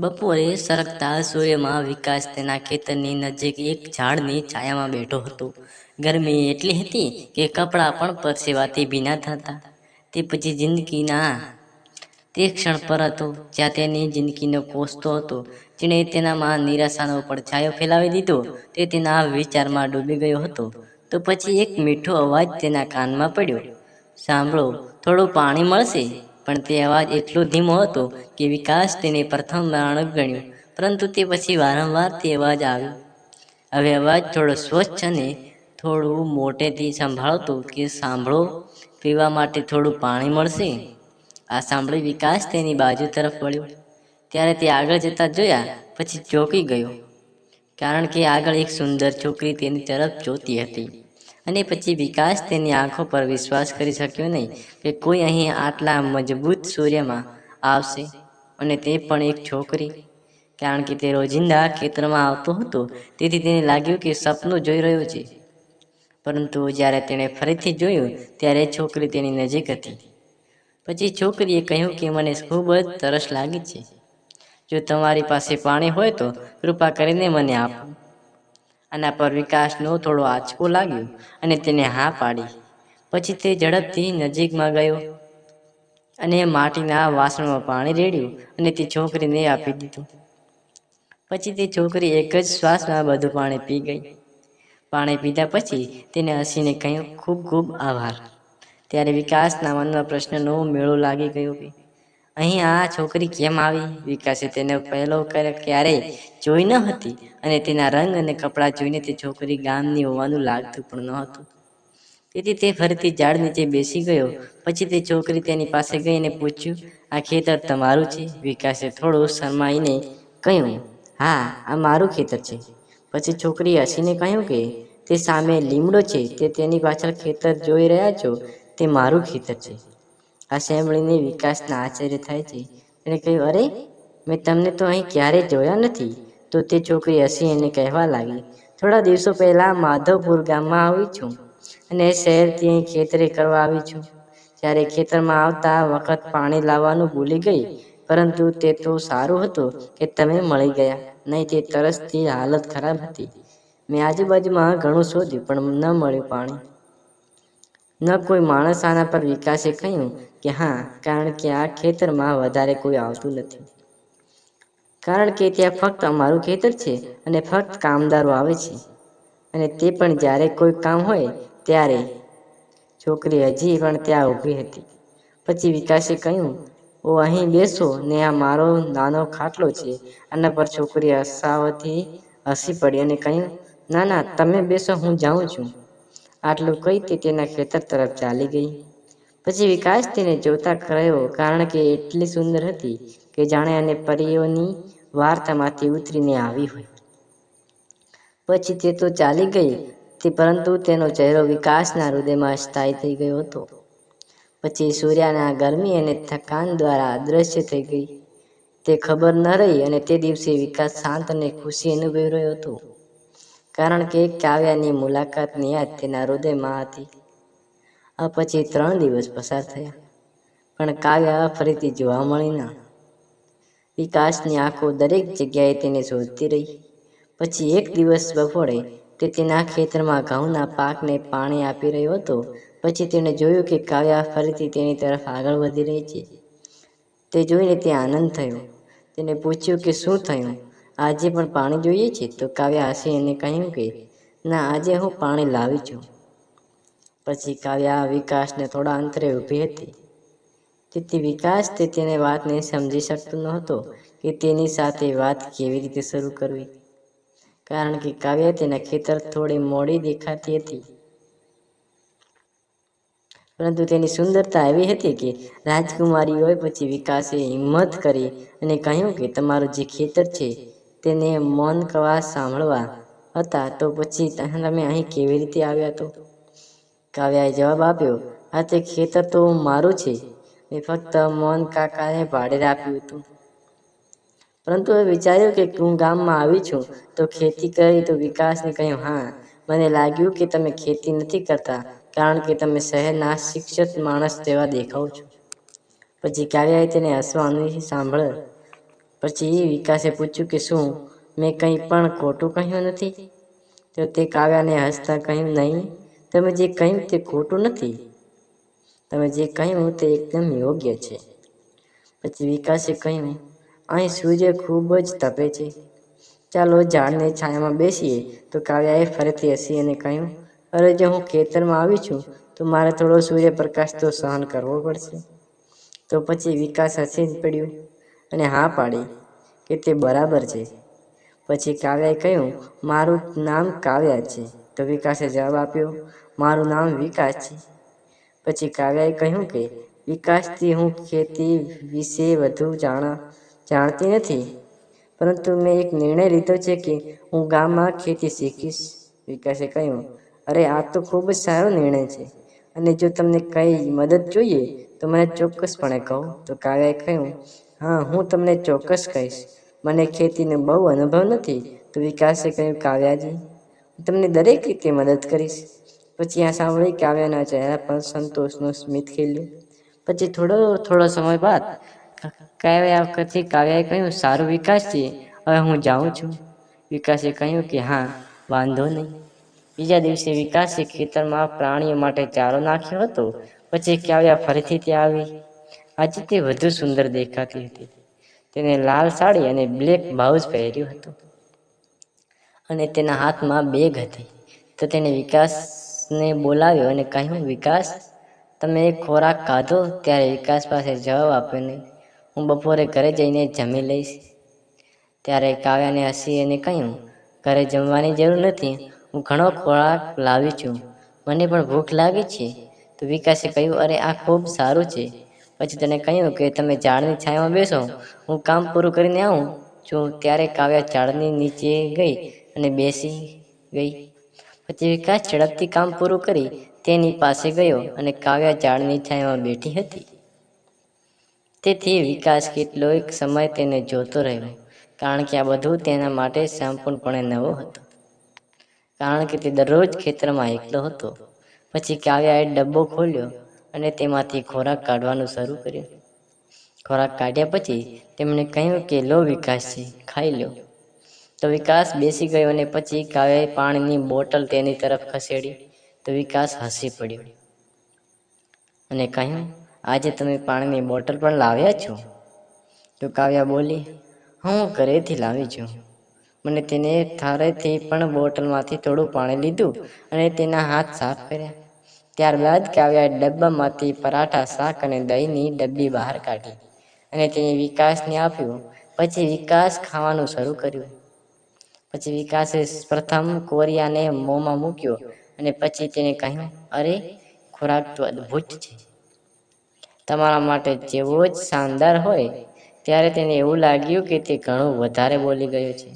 બપોરે સરકતા સૂર્યમાં વિકાસ તેના ખેતરની નજીક એક ઝાડની છાયામાં બેઠો હતો. ગરમી એટલી હતી કે કપડાં પણ પરસેવાથી ભીના થતા. તે પછી જિંદગીના તે ક્ષણ પર હતો જ્યાં તેની જિંદગીનો કોસતો હતો. જેણે તેનામાં નિરાશાનો પડછાયો ફેલાવી દીધો. તે તેના વિચારમાં ડૂબી ગયો હતો. તો પછી એક મીઠો અવાજ તેના કાનમાં પડ્યો. સાંભળો, થોડું પાણી મળશે? પણ તે અવાજ એટલો ધીમો હતો કે વિકાસ તેને પ્રથમ માણક ગણ્યો. પરંતુ તે પછી વારંવાર તે અવાજ આવ્યો. હવે અવાજ થોડો સ્વચ્છ અને થોડું મોટેથી સંભાળતો કે સાંભળો, પીવા માટે થોડું પાણી મળશે? આ સાંભળી વિકાસ તેની બાજુ તરફ વળ્યો. ત્યારે તે આગળ જતા જોયા, પછી ચોંકી ગયો. કારણ કે આગળ એક સુંદર છોકરી તેની તરફ જોતી હતી. અને પછી વિકાસ તેની આંખો પર વિશ્વાસ કરી શક્યો નહીં કે કોઈ અહીં આટલા મજબૂત સૂર્યમાં આવશે. અને તે પણ એક છોકરી. કારણ કે તે રોજિંદા ખેતરમાં આવતો હતો, તેથી તેને લાગ્યું કે સપનું જોઈ રહ્યો છે. પરંતુ જ્યારે તેણે ફરીથી જોયું, ત્યારે છોકરી તેની નજીક હતી. પછી છોકરીએ કહ્યું કે મને ખૂબ જ તરસ લાગી છે. જો તમારી પાસે પાણી હોય તો કૃપા કરીને મને આપો. આના પર વિકાસનો થોડો આંચકો લાગ્યો અને તેને હા પાડી. પછી તે ઝડપથી નજીકમાં ગયો અને માટીના વાસણમાં પાણી રેડ્યું અને તે છોકરીને આપી દીધું. પછી તે છોકરી એક જ શ્વાસમાં બધું પાણી પી ગઈ. પાણી પીધા પછી તેને હસીને કહ્યું, ખૂબ ખૂબ આભાર. ત્યારે વિકાસના મનમાં પ્રશ્નનો મેળો લાગી ગયો. અહીં આ છોકરી કેમ આવી? વિકાસે તેને પહેલો ક્યારેય જોઈ ન હતી અને તેના રંગ અને કપડાં જોઈને તે છોકરી ગામની હોવાનું લાગતું પણ ન હતું. તેથી તે ફરીથી ઝાડ નીચે બેસી ગયો. પછી તે છોકરી તેની પાસે ગઈ અને પૂછ્યું, આ ખેતર તમારું છે? વિકાસે થોડું શરમાઈને કહ્યું, હા, આ મારું ખેતર છે. પછી છોકરીએ હસીને કહ્યું કે, તે સામે લીમડો છે, તે તેની પાછળ ખેતર જોઈ રહ્યા છો, તે મારું ખેતર છે. આ સાંભળીને વિકાસના આશ્ચર્ય થાય છે. એને કહ્યું, અરે, મેં તમને તો અહીં ક્યારેય જોયા નથી. તો તે છોકરી હસી એને કહેવા લાગી. થોડા દિવસો પહેલાં માધવપુર ગામમાં આવી છું અને શહેરથી અહીં ખેતરે કરવા આવી છું. જ્યારે ખેતરમાં આવતા વખત પાણી લાવવાનું ભૂલી ગઈ, પરંતુ તે તો સારું હતું કે તમે મળી ગયા. નહીં, તે તરસથી હાલત ખરાબ હતી. મેં આજુબાજુમાં ઘણું શોધ્યું, પણ ન મળ્યું પાણી. ન કોઈ માણસ આના પર વિકાસે કહ્યું કે હા, કારણ કે આ ખેતરમાં વધારે કોઈ આવતું નથી. કારણ કે ત્યાં ફક્ત અમારું ખેતર છે અને ફક્ત કામદારો આવે છે. અને તે પણ જ્યારે કોઈ કામ હોય, ત્યારે છોકરી હજી પણ ત્યાં ઊભી હતી. પછી વિકાસે કહ્યું, ઓ, અહીં બેસો ને આ મારો નાનો ખાટલો છે. આના પર છોકરી હસાવથી હસી પડી અને કહ્યું, ના ના, તમે બેસો, હું જાઉં છું. આટલું કહી તે તેના ખેતર તરફ ચાલી ગઈ. પછી વિકાસ તેને જોતા કરાયો કારણ કે એટલી સુંદર હતી કે જાણે અને પરીઓની વાર્તામાંથી ઉતરીને આવી હોય. પછી તે તો ચાલી ગઈ, તે પરંતુ તેનો ચહેરો વિકાસના હૃદયમાં સ્થાયી થઈ ગયો હતો. પછી સૂર્યના ગરમી અને થકાન દ્વારા અદૃશ્ય થઈ ગઈ. તે ખબર ન રહી અને તે દિવસે વિકાસ શાંત અને ખુશી અનુભવી રહ્યો હતો. કારણ કે કાવ્યાની મુલાકાતની યાદ તેના હૃદયમાં હતી. આ પછી ત્રણ દિવસ પસાર થયા. પણ કાવ્યા ફરીથી જોવા મળી ના. વિકાસની આંખો દરેક જગ્યાએ તેને શોધતી રહી. પછી એક દિવસ બપોરે તે તેના ખેતરમાં ઘઉંના પાકને પાણી આપી રહ્યો હતો. પછી તેણે જોયું કે કાવ્યા ફરીથી તેની તરફ આગળ વધી રહી છે. તે જોઈને તે આનંદ થયો. તેને પૂછ્યું કે શું થયું? આજે પણ પાણી જોઈએ છે? તો કાવ્યા હસી એને કહ્યું કે, ના, આજે હું પાણી લાવી છું. પછી કાવ્યા વિકાસને થોડા અંતરે ઊભી હતી. તેથી વિકાસ તે તેને વાતને સમજી શકતો નહોતો કે તેની સાથે વાત કેવી રીતે શરૂ કરવી. કારણ કે કાવ્ય તેના ખેતર થોડી મોડી દેખાતી હતી. પરંતુ તેની સુંદરતા એવી હતી કે રાજકુમારી હોય પછી વિકાસે હિંમત કરી અને કહ્યું કે તમારું જે ખેતર છે તેને મૌન કવા સાંભળવા હતા તો પછી તમે અહીં કેવી રીતે આવ્યા તો? કાવ્યાએ જવાબ આપ્યો. આ તે ખેતર તો મારું છે. મેં ફક્ત મોહન કાકાને ભાડે આપ્યું હતું. પરંતુ એ વિચાર્યું કે હું ગામમાં આવી છું, તો ખેતી કરી તો વિકાસને કહ્યું, હા, મને લાગ્યું કે તમે ખેતી નથી કરતા, કારણ કે તમે શહેરના શિક્ષિત માણસ જેવા દેખાવ છો. પછી કાવ્યાએ તેને હસવાનું સાંભળ પછી વિકાસે પૂછ્યું કે શું, મેં કંઈ પણ ખોટું કહ્યું નથી? તો તે કાવ્યાને હસતા કહ્યું, નહીં તમે જે કહ્યું તે ખોટું નથી. તમે જે કહ્યું તે એકદમ યોગ્ય છે. પછી વિકાસે કહ્યું, અહીં સૂર્ય ખૂબ જ તપે છે. ચાલો ઝાડની છાયામાં બેસીએ. તો કાવ્યાએ ફરીથી હસી અને કહ્યું, અરે, જો હું ખેતરમાં આવી છું, તો મારે થોડો સૂર્યપ્રકાશ તો સહન કરવો પડશે. તો પછી વિકાસ હસી પડ્યું અને હા પાડી કે તે બરાબર છે. પછી કાવ્યાએ કહ્યું, મારું નામ કાવ્યા છે. તો વિકાસે જવાબ આપ્યો, મારું નામ વિકાસ છે. પછી કાવ્યાએ કહ્યું કે, વિકાસથી હું ખેતી વિશે વધુ જાણા, જાણતી નથી. પરંતુ મેં એક નિર્ણય લીધો છે કે હું ગામમાં ખેતી શીખીશ. વિકાસે કહ્યું, અરે, આ તો ખૂબ જ સારો નિર્ણય છે. અને જો તમને કંઈ મદદ જોઈએ, તો મને ચોક્કસપણે કહો. તો કાવ્યાએ કહ્યું, હા, હું તમને ચોક્કસ કહીશ. મને ખેતીનો બહુ અનુભવ નથી. તો વિકાસે કહ્યું, કાવ્યાજી તમને દરેક રીતે મદદ કરીશ. પછી આ સાંભળી કાવ્યાના ચહેરા પર સંતોષનું સ્મિત ખીલ્યું. પછી થોડો થોડો સમય બાદ કાવ્યા વખતથી કાવ્યાએ કહ્યું, સારું વિકાસ છે હવે હું જાઉં છું. વિકાસે કહ્યું કે, હા, વાંધો નહીં. બીજા દિવસે વિકાસે ખેતરમાં પ્રાણીઓ માટે ચારો નાખ્યો હતો. પછી કાવ્યા ફરીથી ત્યાં આવી. આજે તે વધુ સુંદર દેખાતી હતી. તેને લાલ સાડી અને બ્લેક બ્લાઉઝ પહેર્યું હતું. અને તેના હાથમાં બેગ હતી. તો તેણે વિકાસને બોલાવ્યો અને કહ્યું, વિકાસ, તમે ખોરાક ખાધો? ત્યારે વિકાસ પાસે જવાબ આપ્યો નહીં. હું બપોરે ઘરે જઈને જમી લઈશ. ત્યારે કાવ્યાને હસી અને કહ્યું, ઘરે જમવાની જરૂર નથી. હું ઘણો ખોરાક લાવી છું. મને પણ ભૂખ લાગી છે. તો વિકાસે કહ્યું, અરે, આ ખૂબ સારું છે. પછી તેને કહ્યું કે, તમે ઝાડની છાયામાં બેસો. હું કામ પૂરું કરીને આવું છું. ત્યારે કાવ્યા ઝાડની નીચે ગઈ અને બેસી ગઈ. પછી વિકાસ ઝડપથી કામ પૂરું કરી તેની પાસે ગયો અને કાવ્યા ઝાડની છાયામાં બેઠી હતી. તેથી વિકાસ કેટલોક સમય તેને જોતો રહ્યો, કારણ કે આ બધું તેના માટે સંપૂર્ણપણે નવો હતો. કારણ કે તે દરરોજ ખેતરમાં એકલો હતો. પછી કાવ્યાએ ડબ્બો ખોલ્યો અને તેમાંથી ખોરાક કાઢવાનું શરૂ કર્યું. ખોરાક કાઢ્યા પછી તેમણે કહ્યું કે, લો વિકાસ છે ખાઈ લો. તો વિકાસ બેસી ગયો અને પછી કાવ્યાએ પાણીની બોટલ તેની તરફ ખસેડી તો વિકાસ હસી પડ્યો. અને કહ્યું, આજે તમે પાણીની બોટલ પણ લાવ્યા છો? તો કાવ્યા બોલી, હું ઘરેથી લાવી છું. મને તેને થારેથી પણ બોટલમાંથી થોડું પાણી લીધું અને તેના હાથ સાફ કર્યા. ત્યારબાદ કાવ્યાએ ડબ્બામાંથી પરાઠા, શાક અને દહીંની ડબ્બી બહાર કાઢી અને તેને વિકાસને આપ્યું. પછી વિકાસ ખાવાનું શરૂ કર્યું. પછી વિકાસે પ્રથમ કોરિયાને મોંમાં મૂક્યો અને પછી તેને કહ્યું, અરે, ખોરાક તો અદ્ભુત છે. તમારા માટે જેવો જ શાનદાર હોય, ત્યારે તેને એવું લાગ્યું કે તે ઘણું વધારે બોલી ગયો છે.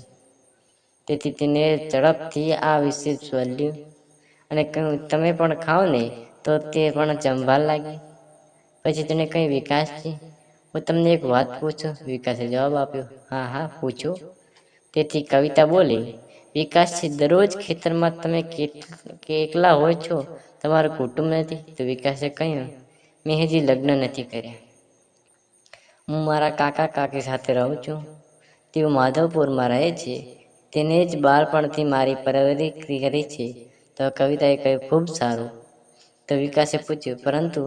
તેથી તેને ઝડપથી આ વિશે સ્વલ્યું અને કહ્યું, તમે પણ ખાઓ ને, તો તે પણ જમવા લાગી. પછી તેને કહ્યું, વિકાસજી, હું તમને એક વાત પૂછું. વિકાસે જવાબ આપ્યો, હા હા, પૂછો. તેથી કવિતા બોલી વિકાસથી દરરોજ ખેતરમાં તમે કે એકલા હોય છો? તમારું કુટુંબ નથી, તો વિકાસે કહ્યું મેં હજી લગ્ન નથી કર્યા. હું મારા કાકા કાકી સાથે રહું છું. તેઓ માધવપુરમાં રહે છે. તેને જ બાળપણથી મારી પરવરી કરી છે. તો કવિતાએ કહ્યું, ખૂબ સારું. તો વિકાસે પૂછ્યું, પરંતુ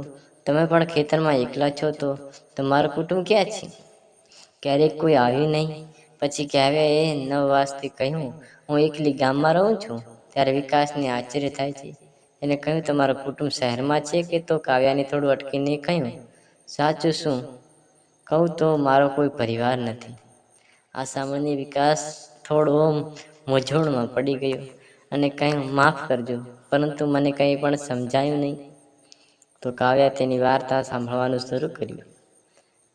તમે પણ ખેતરમાં એકલા છો તો તમારું કુટુંબ ક્યાં છે? ક્યારેક કોઈ આવ્યું નહીં. પછી કાવ્યાએ નવવાસથી કહ્યું, હું એકલી ગામમાં રહું છું, ત્યારે વિકાસને આશ્ચર્ય થાય છે. એને કહ્યું, તમારું કુટુંબ શહેરમાં છે કે તો? કાવ્યાને થોડું અટકીને કહ્યું, સાચું શું? કહું તો મારો કોઈ પરિવાર નથી. આ સામાન્ય વિકાસ થોડો મૂંઝવણમાં પડી ગયો અને કહ્યું, માફ કરજો, પરંતુ મને કંઈ પણ સમજાયું નહીં. તો કાવ્યા તેની વાર્તા સાંભળવાનું શરૂ કર્યું.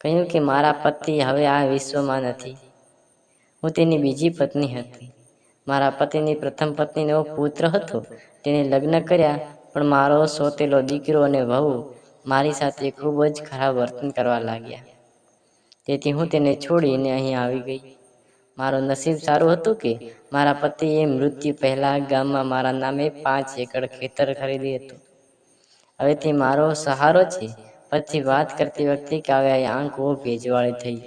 કહ્યું કે, મારા પતિ હવે આ વિશ્વમાં નથી. હું તેની બીજી પત્ની હતી. મારા પતિની પ્રથમ પત્નીનો પુત્ર હતો. તેને લગ્ન કર્યા, પણ મારો સોતેલો દીકરો અને વહુ મારી સાથે ખૂબ જ ખરાબ વર્તન કરવા લાગ્યા. તેથી હું તેને છોડીને અહીં આવી ગઈ. મારું નસીબ સારું હતું કે મારા પતિએ મૃત્યુ પહેલા ગામમાં મારા નામે પાંચ એકર ખેતર ખરીદી હતું. હવે તે મારો સહારો છે. પછી વાત કરતી વખતે કાવ્યાએ આંખો ભેજવાળી થઈ.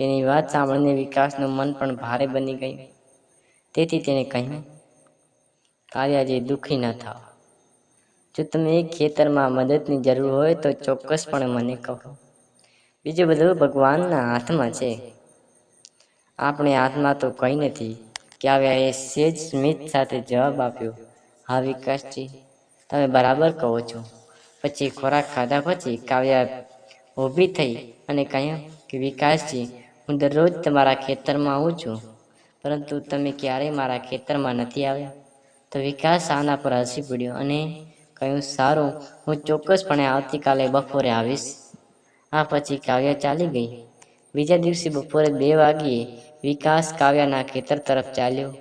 તેની વાત સાંભળીને વિકાસનું મન પણ ભારે બની ગયું. તેથી તેણે કહ્યું કાવ્યાજી દુઃખી ન થાઓ જો તમને ખેતરમાં મદદની જરૂર હોય તો ચોક્કસપણે મને કહો. બીજું બધું ભગવાનના હાથમાં છે. આપણે હાથમાં તો કંઈ નથી. કાવ્યાએ સેજ સ્મિત સાથે જવાબ આપ્યો, હા, વિકાસજી, તમે બરાબર કહો છો. પછી ખોરાક ખાધા પછી કાવ્યા ઊભી થઈ અને કહ્યું કે, વિકાસજી હું દરરોજ તમારા ખેતરમાં આવું છું, પરંતુ તમે ક્યારેય મારા ખેતરમાં નથી આવ્યા. તો વિકાસ આના પર હસી પડ્યો અને કહ્યું, સારું, હું ચોક્કસપણે આવતીકાલે બપોરે આવીશ. આ પછી કાવ્યા ચાલી ગઈ. બીજા દિવસે બપોરે બે વાગ્યે વિકાસ કાવ્યાના ખેતર તરફ ચાલ્યો.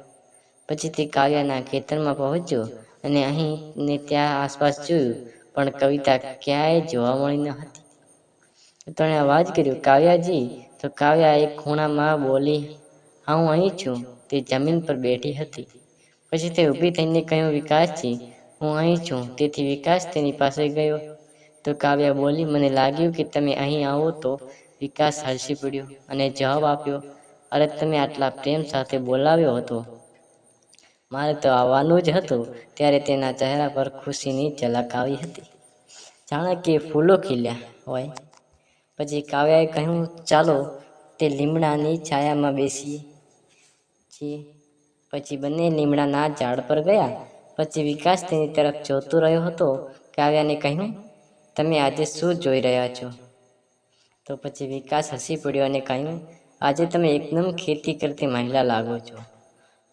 પછી તે કાવ્યાના ખેતરમાં પહોંચ્યો અને અહીં ને ત્યાં આસપાસ જોયું, પણ કવિતા ક્યાંય જોવા મળી ન હતી. તેણે અવાજ કર્યો, કાવ્યાજી તો કાવ્યા એક ખૂણામાં બોલી હા અહીં છું. તે જમીન પર બેઠી હતી. પછી તે ઊભી થઈને કહ્યું, વિકાસજી, હું અહીં છું. તેથી વિકાસ તેની પાસે ગયો. તો કાવ્યા બોલી, મને લાગ્યું કે તમે અહીં આવો તો વિકાસ હસી પડ્યો અને જવાબ આપ્યો, અરે, તમે આટલા પ્રેમ સાથે બોલાવ્યો હતો. મારે તો આવવાનું જ હતું ત્યારે તેના ચહેરા પર ખુશીની ઝલક આવી હતી. જાણે કે ફૂલો ખીલ્યા હોય. પછી કાવ્યાએ કહ્યું, ચાલો, તે લીમડાની છાયામાં બેસીએ. છીએ પછી બંને લીમડાના ઝાડ પર ગયા. પછી વિકાસ તેની તરફ જોતો રહ્યો હતો. કાવ્યાને કહ્યું, તમે આજે શું જોઈ રહ્યા છો? તો પછી વિકાસ હસી પડ્યો અને કહ્યું, આજે તમે એકદમ ખેતી કરતી મહિલા લાગો છો.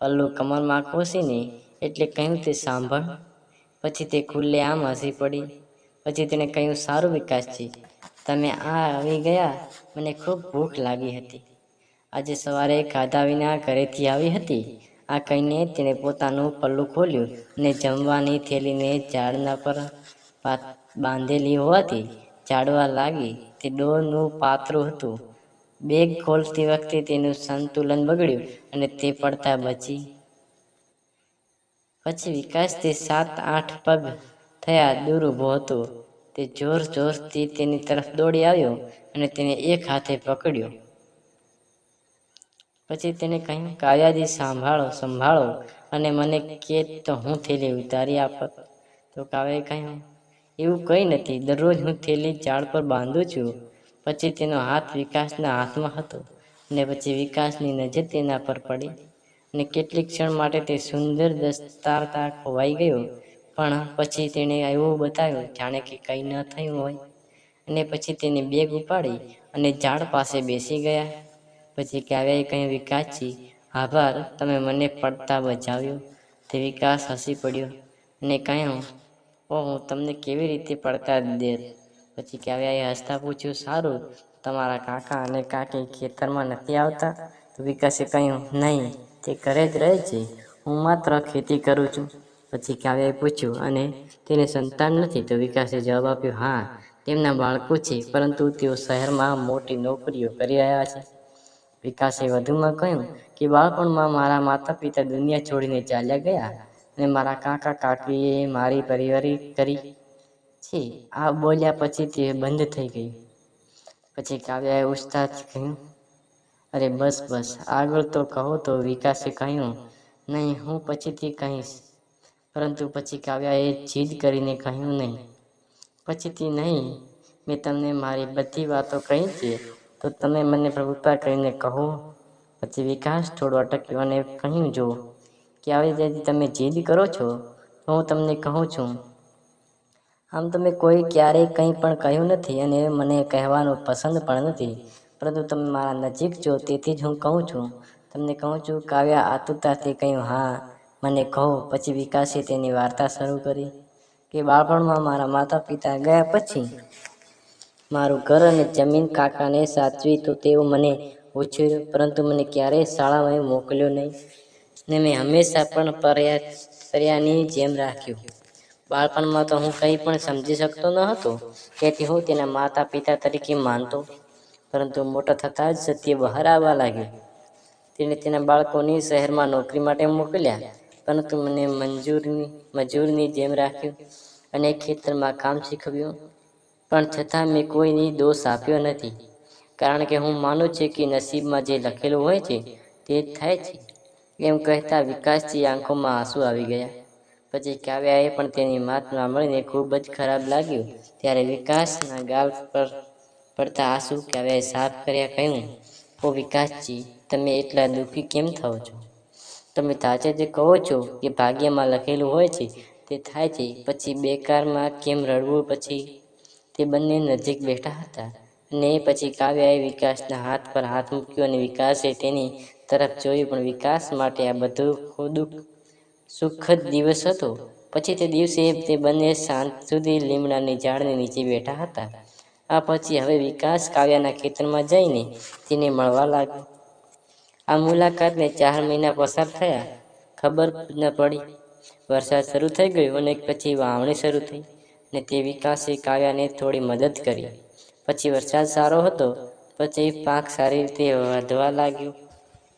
પલ્લુ કમરમાં કોસીને એટલે કહ્યું, તે સાંભળ. પછી તે ખુલ્લે આમ હસી પડી. પછી તેણે કહ્યું, સારું વિકાસજી તમે આ આવી ગયા? મને ખૂબ ભૂખ લાગી હતી. આજે સવારે ખાધા વિના ઘરેથી આવી હતી. આ કહીને તેણે પોતાનું પલ્લું ખોલ્યું અને જમવાની થેલીને ઝાડના પર બાંધેલી હોવાથી ઝાડવા લાગી. તે ડોરનું પાતળું હતું. બેગ ખોલતી વખતે તેનું સંતુલન બગડ્યું અને તે પડતા બચી. પછી વિકાસ તે સાત આઠ પગ થયા દૂર ઊભો હતો. તે જોર જોરથી તેની તરફ દોડી આવ્યો અને તેને એક હાથે પકડ્યો. પછી તેને કહ્યું, કાયાજી, સાંભળો, સંભાળો અને મને કે તો હું થેલી ઉતારી આપત. તો કાવ્યાએ કહ્યું, એવું કંઈ નથી. દરરોજ હું થેલી ઝાડ પર બાંધું છું. પછી તેનો હાથ વિકાસના હાથમાં હતો અને પછી વિકાસની નજર તેના પર પડી અને કેટલીક ક્ષણ માટે તે સુંદર દસ્તારતા ખોવાઈ ગયો પણ પછી તેણે એવું બતાવ્યું, જાણે કે કંઈ ન થયું હોય. અને પછી તેને બેગ ઉપાડી અને ઝાડ પાસે બેસી ગયા. પછી કાવ્યાએ કંઈ વિકાસજી, આભાર, તમે મને પડતા બચાવ્યો તે વિકાસ હસી પડ્યો અને કહ્યું, ઓ, હું તમને કેવી રીતે પડતા દે પછી કાવ્યાએ હસતા પૂછ્યું, સારું, તમારા કાકા અને કાકી ખેતરમાં નથી આવતા? તો વિકાસે કહ્યું, નહીં, તે ઘરે જ રહે છે. હું માત્ર ખેતી કરું છું. પછી કાવ્યાએ પૂછ્યું, અને તેને સંતાન નથી? તો વિકાસે જવાબ આપ્યો, હા, તેમના બાળકો છે, પરંતુ તેઓ શહેરમાં મોટી નોકરીઓ કરી રહ્યા છે. વિકાસે વધુમાં કહ્યું કે, બાળપણમાં મારા માતા પિતા દુનિયા છોડીને ચાલ્યા ગયા અને મારા કાકા કાકીએ મારી પરિવારી કરી છે. આ બોલ્યા પછી તે બંધ થઈ ગઈ. પછી કાવ્યાએ ઉસ્તાદ કહ્યું, અરે બસ બસ, આગળ તો કહો. તો વિકાસે કહ્યું, નહીં, હું પછીથી કહીશ. પરંતુ પછી કાવ્યાએ જીદ કરીને કહ્યું નહીં. પછીથી નહીં, મેં તમને મારી બધી વાતો કહી છે, તો તમે મને પ્રભુતા કરીને કહો પછી વિકાસ થોડો અટક્યો અને કહ્યું, જો કે આવી રીતે તમે જીદ કરો છો, તો હું તમને કહું છું. આમ તમે કોઈ ક્યારેય કંઈ પણ કહ્યું નથી અને મને કહેવાનું પસંદ પણ નથી, પરંતુ તમે મારા નજીક છો, તેથી જ હું કહું છું. તમને કહું છું, કાવ્યા આતુરતાથી કહ્યું, હા મને કહો, પછી વિકાસે તેની વાર્તા શરૂ કરી કે બાળપણમાં મારા માતા પિતા ગયા પછી મારું ઘર અને જમીન કાકાને સાચવી તો તેઓ મને ઉછેર્યો, પરંતુ મને ક્યારેય શાળામાં મોકલ્યો નહીં ને મેં હંમેશા પણ પર્યા, પર્યાની જેમ રાખ્યું. બાળપણમાં તો હું કંઈ પણ સમજી શકતો ન હતો, તેથી હું તેના માતા પિતા તરીકે માનતો, પરંતુ મોટા થતાં જ સત્ય બહાર આવવા લાગ્યું. તેણે તેના બાળકોની શહેરમાં નોકરી માટે મોકલ્યા. પરંતુ મને મંજૂરની, મજૂરની જેમ રાખ્યું અને ખેતરમાં કામ શીખવ્યું. પણ છતાં મેં કોઈની દોષ આપ્યો નથી. કારણ કે હું માનું છું કે નસીબમાં જે લખેલું હોય છે, તે જ થાય છે. એમ કહેતા વિકાસજી આંખોમાં આંસુ આવી ગયા. પછી કાવ્યાએ પણ તેની માત સાંભળીને ખૂબ જ ખરાબ લાગ્યું. ત્યારે વિકાસના ગાલ પર પડતા આંસુ કાવ્યાએ સાફ કર્યા કહ્યું, ઓ વિકાસજી, તમે એટલા દુઃખી કેમ થાઓ છો? તમે તાજે જે કહો છો કે ભાગ્યમાં લખેલું હોય છે, તે થાય છે. પછી બેકારમાં કેમ રડવું? પછી તે બંને નજીક બેઠા હતા અને પછી કાવ્યાએ વિકાસના હાથ પર હાથ મૂક્યો અને વિકાસે તેની તરફ જોયું. પણ વિકાસ માટે આ બધું દુઃખ સુખદ દિવસ હતો. પછી તે દિવસે તે બંને સાંજ સુધી લીમડાની ઝાડની નીચે બેઠા હતા. આ પછી હવે વિકાસ કાવ્યાના ખેતરમાં જઈને તેને મળવા લાગ્યો. આ મુલાકાતને ચાર મહિના પસાર થયા. ખબર ન પડી. વરસાદ શરૂ થઈ ગયો અને પછી વાવણી શરૂ થઈ ને તે વિકાસે કાવ્યાને થોડી મદદ કરી. પછી વરસાદ સારો હતો. પછી પાક સારી રીતે વધવા લાગ્યો.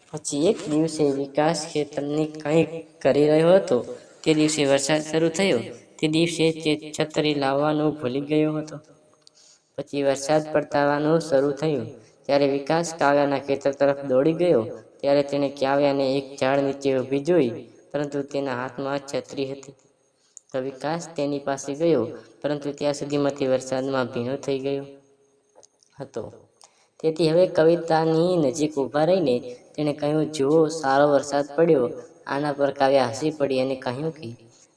પછી એક દિવસે વિકાસ ખેતરની કંઈક કરી રહ્યો હતો. તે દિવસે વરસાદ શરૂ થયો. તે દિવસે તે છત્રી લાવવાનું ભૂલી ગયો હતો. પછી વરસાદ પડતાવાનું શરૂ થયું. ત્યારે વિકાસ કાવ્યાના ખેતર તરફ દોડી ગયો. ત્યારે તેણે કાવ્યાને એક ઝાડ નીચે ઊભી જોઈ, પરંતુ તેના હાથમાં છત્રી હતી. તો વિકાસ તેની પાસે ગયો, પરંતુ ત્યાં સુધીમાં તે વરસાદમાં ભીનો થઈ ગયો હતો. તેથી હવે કવિતાની નજીક ઊભા રહીને તેણે કહ્યું, જુઓ, સારો વરસાદ પડ્યો. આના પર કાવ્યા હસી પડી અને કહ્યું કે,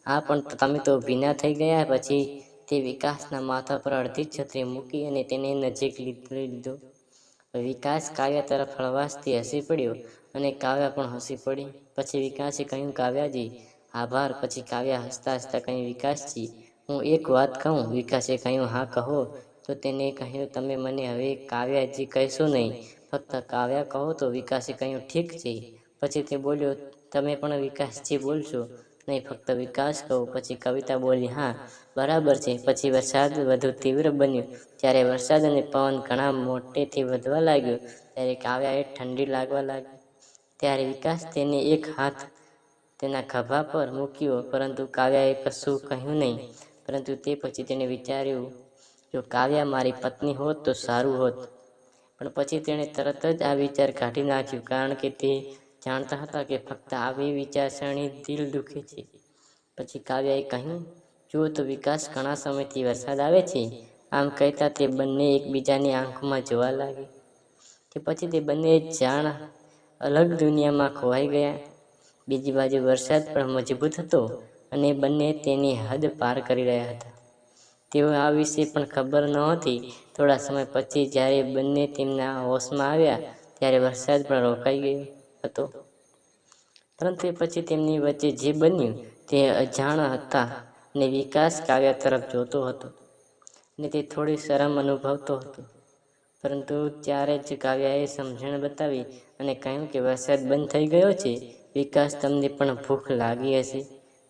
હા, પણ તમે તો ભીના થઈ ગયા પછી તે વિકાસના માથા પર અડધી છત્રી મૂકી અને તેને નજીક લીધી, લીધો. વિકાસ કાવ્યા તરફ હળવાશથી હસી પડ્યો અને કાવ્યા પણ હસી પડી. પછી વિકાસે કહ્યું, કાવ્યાજી, આભાર. પછી કાવ્યા હસતા હસતા કહ્યું, વિકાસજી, હું એક વાત કહું. વિકાસે કહ્યું, હા, કહો. તો તેને કહ્યું, તમે મને હવે કાવ્યાજી કહેશો નહીં, ફક્ત કાવ્યા કહો. તો વિકાસે કહ્યું, ઠીક છે. પછી તે બોલ્યો, તમે પણ વિકાસજી બોલશો. નહીં, ફક્ત વિકાસ કહું, પછી કવિતા બોલી, હા, બરાબર છે. પછી વરસાદ વધુ તીવ્ર બન્યો. જ્યારે વરસાદ અને પવન ઘણા મોટેથી વધવા લાગ્યો, ત્યારે કાવ્યાએ ઠંડી લાગવા લાગી. ત્યારે વિકાસ તેને એક હાથ તેના ખભા પર મૂક્યો, પરંતુ કાવ્યાએ કશું કહ્યું નહીં. પરંતુ તે પછી તેણે વિચાર્યું, જો કાવ્યા મારી પત્ની હોત તો સારું હોત. પણ પછી તેણે તરત જ આ વિચાર કાઢી નાખ્યો, કારણ કે તે જાણતા હતા કે ફક્ત આવી વિચારસરણી દિલ દુખે છે. પછી કાવ્યાએ કહ્યું, જુઓ તો વિકાસ ઘણા સમયથી વરસાદ આવે છે. આમ કહેતા તે બંને એકબીજાની આંખોમાં જોવા લાગી કે પછી તે બંને જાણ અલગ દુનિયામાં ખોવાઈ ગયા. બીજી બાજુ વરસાદ પણ મજબૂત હતો અને બંને તેની હદ પાર કરી રહ્યા હતા. તેઓ આ વિશે પણ ખબર નહોતી થોડા સમય પછી જ્યારે બંને તેમના હોશમાં આવ્યા, ત્યારે વરસાદ પણ રોકાઈ ગયો. હતો. પરંતુ પછી તેમની વચ્ચે જે બન્યું તે અજાણ હતા અને વિકાસ કાવ્યા તરફ જોતો હતો ને તે થોડી શરમ અનુભવતો હતો. પરંતુ ત્યારે જ કાવ્યાએ સમજણ બતાવી અને કહ્યું કે વરસાદ બંધ થઈ ગયો છે, વિકાસ તમને પણ ભૂખ લાગી હશે.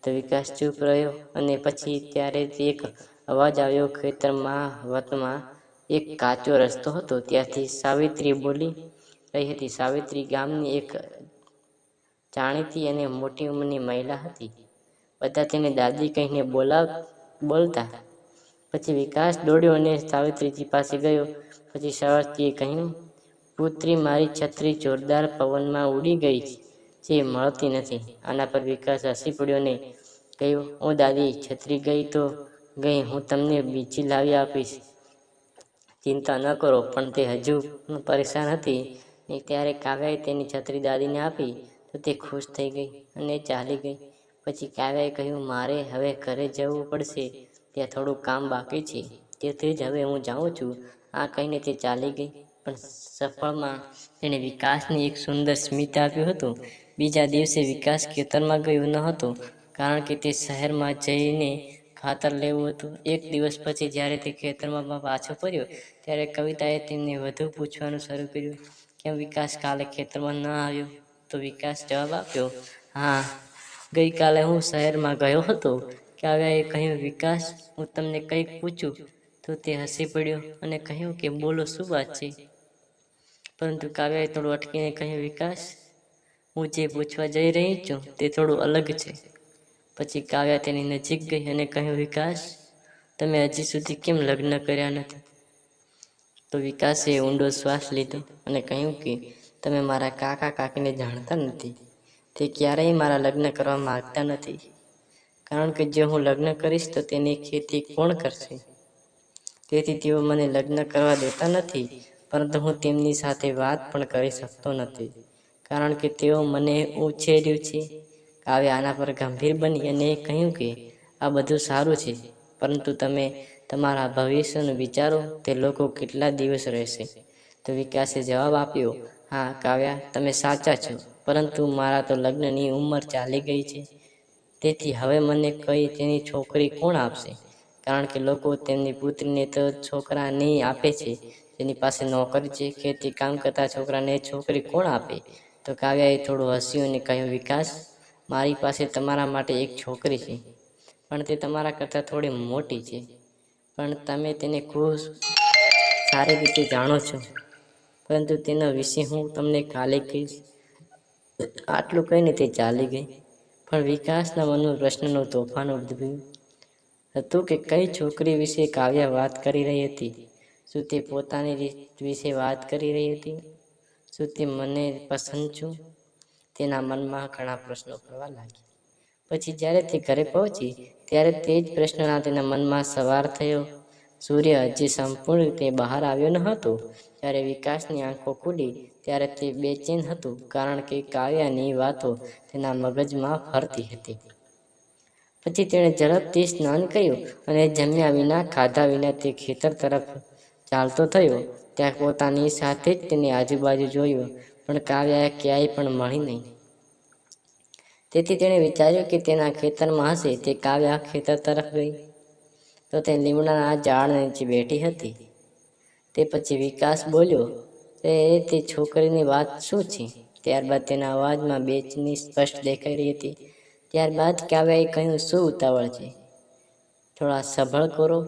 તો વિકાસ ચૂપ રહ્યો અને પછી ત્યારે જ એક અવાજ આવ્યો ખેતરમાં વતમાં એક કાચો રસ્તો હતો. ત્યાંથી સાવિત્રી બોલી રહી હતી. સાવિત્રી ગામની એક જાણીતી અને મોટી ઉંમરની મહિલા હતી. બધા તેને દાદી કહીને બોલાવ, બોલતા. પછી વિકાસ દોડ્યો અને સાવિત્રીજી પાસે ગયો. પછી સાવિત્રીએ કહ્યું, પુત્રી મારી છત્રી જોરદાર પવનમાં ઉડી ગઈ જે મળતી નથી. આના પર વિકાસ હસી પડ્યો ને કહ્યું ઓ દાદી છત્રી ગઈ તો ગઈ, હું તમને બીજી લાવી આપીશ. ચિંતા ન કરો, પણ તે હજુ પરેશાન હતી. ને ત્યારે કાવ્યાએ તેની છત્રી દાદીને આપી તો તે ખુશ થઈ ગઈ અને ચાલી ગઈ. પછી કાવ્યાએ કહ્યું, મારે હવે ઘરે જવું પડશે, ત્યાં થોડું કામ બાકી છે, તેથી જ હવે હું જાઉં છું. આ કહીને તે ચાલી ગઈ. પણ સફળમાં તેણે વિકાસને એક સુંદર સ્મિત આપ્યું હતું. બીજા દિવસે વિકાસ ખેતરમાં ગયો ન હતો, કારણ કે તે શહેરમાં જઈને ખાતર લેવું હતું. એક દિવસ પછી જ્યારે તે ખેતરમાં પાછો ફર્યો ત્યારે કવિતાએ તેમને વધુ પૂછવાનું શરૂ કર્યું. કેમ વિકાસ કાલે ખેતરમાં ન આવ્યો, તો વિકાસ જવાબ આપ્યો, હા, ગઈકાલે હું શહેરમાં ગયો હતો કાવ્યાએ કહ્યું, વિકાસ, હું તમને કંઈક પૂછું. તો તે હસી પડ્યો અને કહ્યું કે, બોલો, શું વાત છે? પરંતુ કાવ્યાએ થોડું અટકીને કહ્યું, વિકાસ, હું જે પૂછવા જઈ રહી છું, તે થોડું અલગ છે. પછી કાવ્યા તેની નજીક ગઈ અને કહ્યું, વિકાસ, તમે હજી સુધી કેમ લગ્ન કર્યા નથી? તો વિકાસે ઊંડો શ્વાસ લીધો અને કહ્યું કે, તમે મારા કાકા કાકીને જાણતા નથી. તે ક્યારેય મારા લગ્ન કરવા માગતા નથી. કારણ કે જો હું લગ્ન કરીશ તો તેની ખેતી કોણ કરશે? તેથી તેઓ મને લગ્ન કરવા દેતા નથી, પરંતુ હું તેમની સાથે વાત પણ કરી શકતો નથી. કારણ કે તેઓ મને ઉછેર્યું છે. કાવ્ય આના પર ગંભીર બની અને કહ્યું કે, આ બધું સારું છે, પરંતુ તમે તમારા ભવિષ્યનું વિચારો તે લોકો કેટલા દિવસ રહેશે? તો વિકાસે જવાબ આપ્યો, હા, કાવ્યા, તમે સાચા છો, પરંતુ મારા તો લગ્નની ઉંમર ચાલી ગઈ છે. તેથી હવે મને કઈ તેની છોકરી કોણ આપશે? કારણ કે લોકો તેમની પુત્રીને તો છોકરા નહીં આપે છે. તેની પાસે નોકરી છે, ખેતી કામ કરતા છોકરાને છોકરી કોણ આપે? તો કાવ્યાએ થોડું હસ્યું અને કહ્યું, વિકાસ, મારી પાસે તમારા માટે એક છોકરી છે, પણ તે તમારા કરતાં થોડી મોટી છે. પણ તમે તેને ખૂબ સારી રીતે જાણો છો. પરંતુ તેના વિશે હું તમને કાલે કહીશ. આટલું કહીને તે ચાલી ગઈ? પણ વિકાસના મનમાં પ્રશ્નનું તોફાન ઉદ્ભવ્યું. હતું કે કઈ છોકરી વિશે કાવ્ય વાત કરી રહી હતી? શું તે પોતાની રીત વિશે વાત કરી રહી હતી? શું તે મને પસંદ છું? તેના મનમાં ઘણા પ્રશ્નો કરવા લાગ્યા. પછી જ્યારે તે ઘરે પહોંચી, ત્યારે તે જ પ્રશ્નના તેના મનમાં સવાર થયો. સૂર્ય હજી સંપૂર્ણ રીતે બહાર આવ્યો ન હતો. જ્યારે વિકાસની આંખો ખુલી, ત્યારે તે બેચેન હતું, કારણ કે કાવ્યાની વાતો તેના મગજમાં ફરતી હતી. પછી તેણે ઝડપથી સ્નાન કર્યું અને જમ્યા વિના, ખાધા વિના તે ખેતર તરફ ચાલતો થયો. ત્યાં પોતાની સાથે જ તેની આજુબાજુ જોયું, પણ કાવ્યા ક્યાંય પણ મળી નહીં. તેથી તેણે વિચાર્યું કે તેના ખેતરમાં હશે. તે કાવ્યા ખેતર તરફ ગઈ. તો તે લીમડાના ઝાડ નીચે બેઠી હતી. તે પછી વિકાસ બોલ્યો તે તે છોકરીની વાત શું છે? ત્યારબાદ તેના અવાજમાં બેચની સ્પષ્ટ દેખાઈ રહી હતી. ત્યારબાદ કાવ્યાએ કહ્યું, શું ઉતાવળ છે? થોડા સભળ કરો.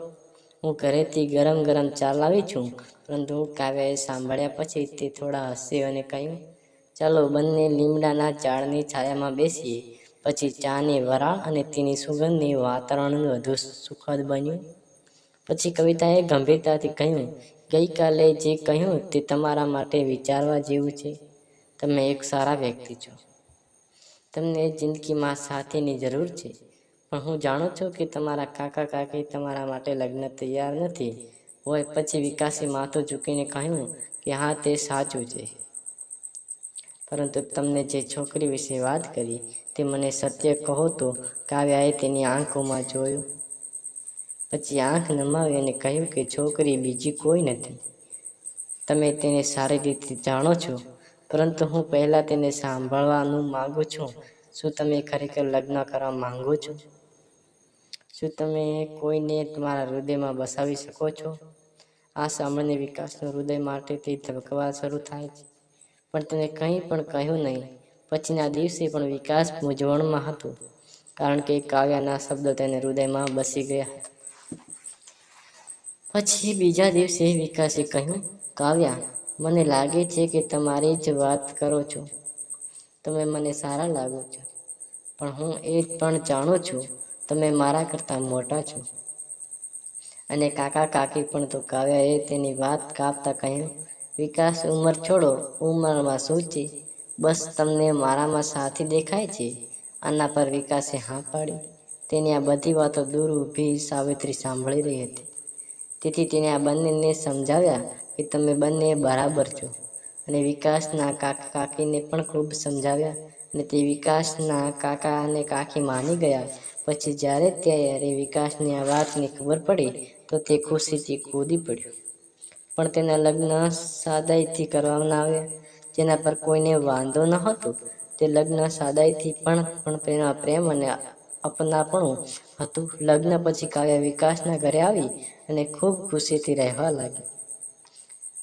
હું ઘરેથી ગરમ ગરમ ચા લાવી છું. પરંતુ કાવ્યાએ સાંભળ્યા પછી તે થોડા હસ્યો અને કહ્યું ચાલો બંને લીમડાના ઝાડની છાયામાં બેસીએ. પછી ચાની વરાળ અને તેની સુગંધની વાતાવરણ વધુ સુખદ બન્યું. પછી કવિતાએ ગંભીરતાથી કહ્યું, ગઈકાલે જે કહ્યું તે તમારા માટે વિચારવા જેવું છે. તમે એક સારા વ્યક્તિ છો. તમને જિંદગીમાં સાથીની જરૂર છે. પણ હું જાણું છું કે તમારા કાકા કાકી તમારા માટે લગ્ન તૈયાર નથી હોય પછી વિકાસે માથું ચૂકીને કહ્યું કે, હા, તે સાચું છે. પરંતુ તમને જે છોકરી વિશે વાત કરી, તે મને સત્ય કહો તો કાવ્યાએ તેની આંખોમાં જોયું. પછી આંખ નમાવી અને કહ્યું કે, છોકરી, બીજી કોઈ નથી. તમે તેને સારી રીતે જાણો છો, પરંતુ હું પહેલાં તેને સાંભળવાનું માગું છું. શું તમે ખરેખર લગ્ન કરવા માંગો છો? શું તમે કોઈને તમારા હૃદયમાં બસાવી શકો છો? આ સામાન્ય વિકાસનું હૃદય માટે તે ધબકવા શરૂ થાય છે. પણ તેને કંઈ પણ કહ્યું નહીં. પછીના દિવસે પણ વિકાસ મૂંઝવણમાં હતો, કારણ કે કાવ્યના શબ્દો તેને હૃદયમાં બસી ગયા પછી બીજા દિવસે વિકાસે કહ્યું, કાવ્યા, મને લાગે છે કે તમારી જ વાત કરો છો. તમે મને સારા લાગો છો. પણ હું એ પણ જાણું છું, તમે મારા કરતાં મોટા છો. અને કાકા કાકી પણ તો કાવ્યાએ તેની વાત કાપતા કહ્યું વિકાસ ઉંમર છોડો, ઉંમરમાં શું છે બસ તમને મારામાં સાથી દેખાય છે. આના પર વિકાસે હા પાડી. તેની આ બધી વાતો દૂર ઊભી સાવિત્રી સાંભળી રહી હતી. તેથી તેને આ બંનેને સમજાવ્યા કે તમે બંને બરાબર છો. અને વિકાસના કાકા કાકીને પણ ખૂબ સમજાવ્યા. અને તે વિકાસના કાકા અને કાકી માની ગયા. પછી જ્યારે ત્યારે વિકાસની આ વાતની ખબર પડી, તો તે ખુશીથી કૂદી પડ્યો. પણ તેના લગ્ન સાદાઈથી કરવામાં આવ્યા જેના પર કોઈને વાંધો ન હતો. તે લગ્ન સાદાઈથી પણ પણ તેના પ્રેમ અને અપનાપણું હતું. લગ્ન પછી કાવ્યા વિકાસના ઘરે આવી અને ખૂબ ખુશીથી રહેવા લાગી.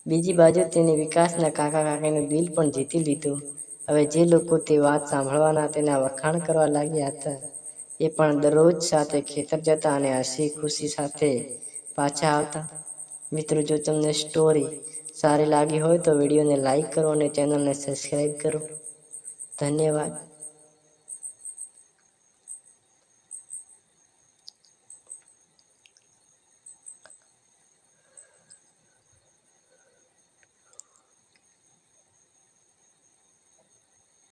બીજી બાજુ તેને વિકાસના કાકા કાકીનું દિલ પણ જીતી લીધું. હવે જે લોકો તે વાત સાંભળવાના તેના વખાણ કરવા લાગ્યા હતા, એ પણ દરરોજ સાથે ખેતર જતા અને હસી ખુશી સાથે પાછા આવતા. મિત્રો, જો તમને સ્ટોરી સારી લાગી હોય તો વિડીયોને લાઈક કરો અને ચેનલને સબસ્ક્રાઈબ કરો. ધન્યવાદ.